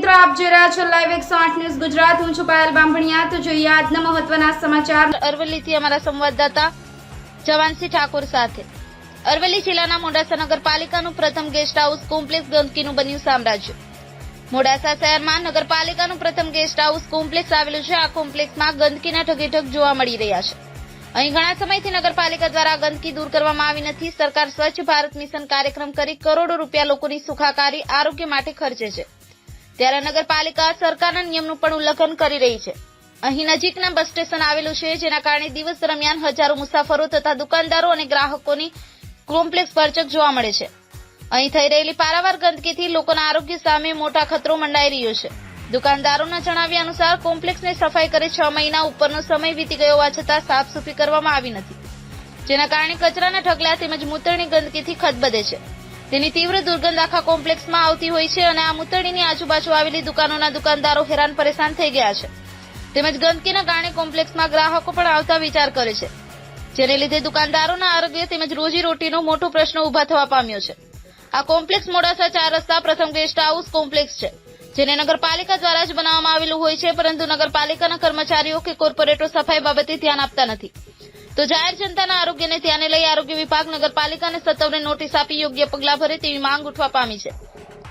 છો લાઈવ એકસો આઠ ન્યૂઝ ગુજરાત. હું છું પાયલ બાંભણિયા. તો જોઈએ આજના મહત્વના સમાચાર. અરવલ્લીથી અમારા સંવાદદાતા જવાનસિંહ ઠાકોર સાથે. અરવલ્લી જિલ્લાના મોડાસા નગરપાલિકાનું પ્રથમ ગેસ્ટ હાઉસ કોમ્પ્લેક્સ ગંદકીનું બન્યું સામ્રાજ્ય. મોડાસા શહેરમાં નગરપાલિકાનું પ્રથમ ગેસ્ટ હાઉસ કોમ્પ્લેક્સ આવેલું છે. આ કોમ્પ્લેક્સમાં ગંદકીના ઠગેઠગ જોવા મળી રહ્યા છે. અહીં ઘણા સમયથી નગરપાલિકા દ્વારા ગંદકી દૂર કરવામાં આવી નથી. સરકાર સ્વચ્છ ભારત મિશન કાર્યક્રમ કરી કરોડો રૂપિયા લોકોની સુખાકારી આરોગ્ય માટે ખર્ચે છે. ત્યારે નગરપાલિકા સરકારના નિયમનું પણ ઉલ્લંઘન કરી રહી છે. અહીં નજીકના બસ સ્ટેશન આવેલું છે, જેના કારણે દિવસ દરમિયાન હજારો મુસાફરો તથા દુકાનદારો અને ગ્રાહકોની કોમ્પ્લેક્સ ભરચક જોવા મળે છે. અહીં થઈ રહેલી પારાવાર ગંદકીથી લોકોના આરોગ્ય સામે મોટા ખતરો મંડાઈ રહ્યો છે. દુકાનદારોના જણાવ્યા અનુસાર કોમ્પ્લેક્સને સફાઈ કરી છ મહિના ઉપરનો સમય વીતી ગયો હોવા છતાં સાફસૂફી કરવામાં આવી નથી. જેના કારણે કચરાના ઢગલા તેમજ મૂતરની ગંદકીથી ખદબદે છે. તેની તીવ્ર દુર્ગંધ આખા કોમ્પ્લેક્સમાં આવતી હોય છે અને આ મૂતળીની આજુબાજુ આવેલી દુકાનોના દુકાનદારો હેરાન પરેશાન થઈ ગયા છે. તેમજ ગંદકીના કારણે કોમ્પ્લેક્સમાં ગ્રાહકો પણ આવતા વિચાર કરે છે. જેને લીધે દુકાનદારોના આરોગ્ય તેમજ રોજીરોટીનો મોટો પ્રશ્ન ઊભા થવા પામ્યો છે. આ કોમ્પ્લેક્સ મોડાસા ચાર રસ્તા પ્રથમ ગેસ્ટ હાઉસ કોમ્પ્લેક્સ છે, જેને નગરપાલિકા દ્વારા જ બનાવવામાં આવેલું હોય છે, પરંતુ નગરપાલિકાના કર્મચારીઓ કે કોર્પોરેટરો સફાઈ બાબતે ધ્યાન આપતા નથી. તો જાહેર જનતાના આરોગ્યને ધ્યાને લઈ આરોગ્ય વિભાગ નગરપાલિકાને સત્તવને નોટિસ આપી યોગ્ય પગલાં ભરે તેવી માંગ ઉઠવા પામી છે.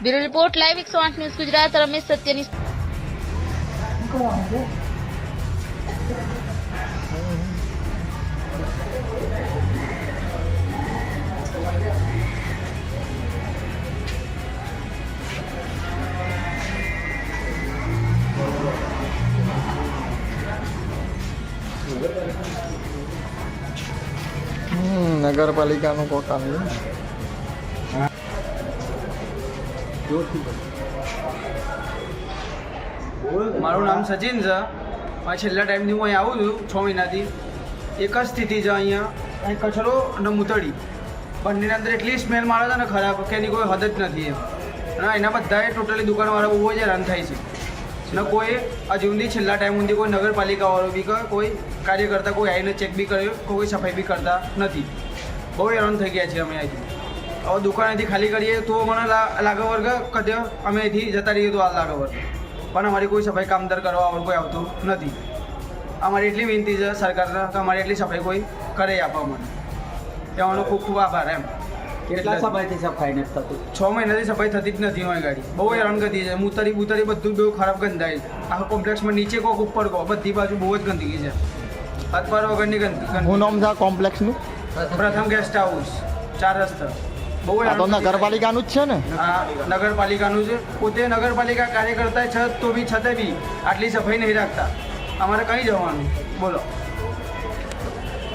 બ્યુરો રિપોર્ટ લાઈવ એકસો આઠ ન્યૂઝ ગુજરાત રમેશ સત્યની હમ, નગરપાલિકાનું કોક આવ્યું મારું નામ સચિન છે. આ છેલ્લા ટાઈમથી હું અહીં આવું છું, છ મહિનાથી. એક જ સ્થિતિ છે અહીંયા. અહીં કચરો અને મૂતળી બંનેની અંદર એટલી સ્મેલ મારે છે ને ખરાબ, કે એની કોઈ હદ જ નથી એમ. અને એના બધાએ ટોટલી દુકાનવાળા બહુ જ હેરાન થાય છે. ને કોઈ આ સુધી છેલ્લા ટાઈમ સુધી કોઈ નગરપાલિકાવાળો બી કોઈ કાર્ય કરતા કોઈ આવીને ચેક બી કર્યો, કોઈ સફાઈ બી કરતા નથી. બહુ હેરાન થઈ ગયા છીએ અમે અહીંથી. હવે દુકાનેથી ખાલી કરીએ તો મને લાગો વર્ગ કદે અમે અહીંથી જતા રહીએ તો આ લાગો વર્ગ. પણ અમારી કોઈ સફાઈ કામદાર કરવા વાળું કોઈ આવતું નથી. અમારી એટલી વિનંતી છે સરકારને કે અમારી એટલી સફાઈ કોઈ કરે આપવા મને એવાનો ખૂબ ખૂબ આભાર એમ. કેટલા સમયથી સફાઈ નથી થતું? છ મહિનાથી સફાઈ થતી જ નથી અમારી ગાડી. બહુ હેરાનગતિ છે. મૂતરી બુતરી બધું બહુ ખરાબ ગંધાય છે. આખા કોમ્પ્લેક્સમાં નીચે કોક ઉપર કોક બધી બાજુ બહુ જ ગંદકી છે. હાથપાર વગરની ગંદકી. હું નામ છે આ કોમ્પ્લેક્સનું? પ્રથમ ગેસ્ટ હાઉસ ચાર રસ્તા. બહુ આ તો નગરપાલિકાનું જ છે ને? આ નગરપાલિકાનું છે. પોતે નગરપાલિકા કાર્યકર્તા છે તો બી છતાં બી આટલી સફાઈ નહીં રાખતા. અમારે કઈ જવાનું? બોલો.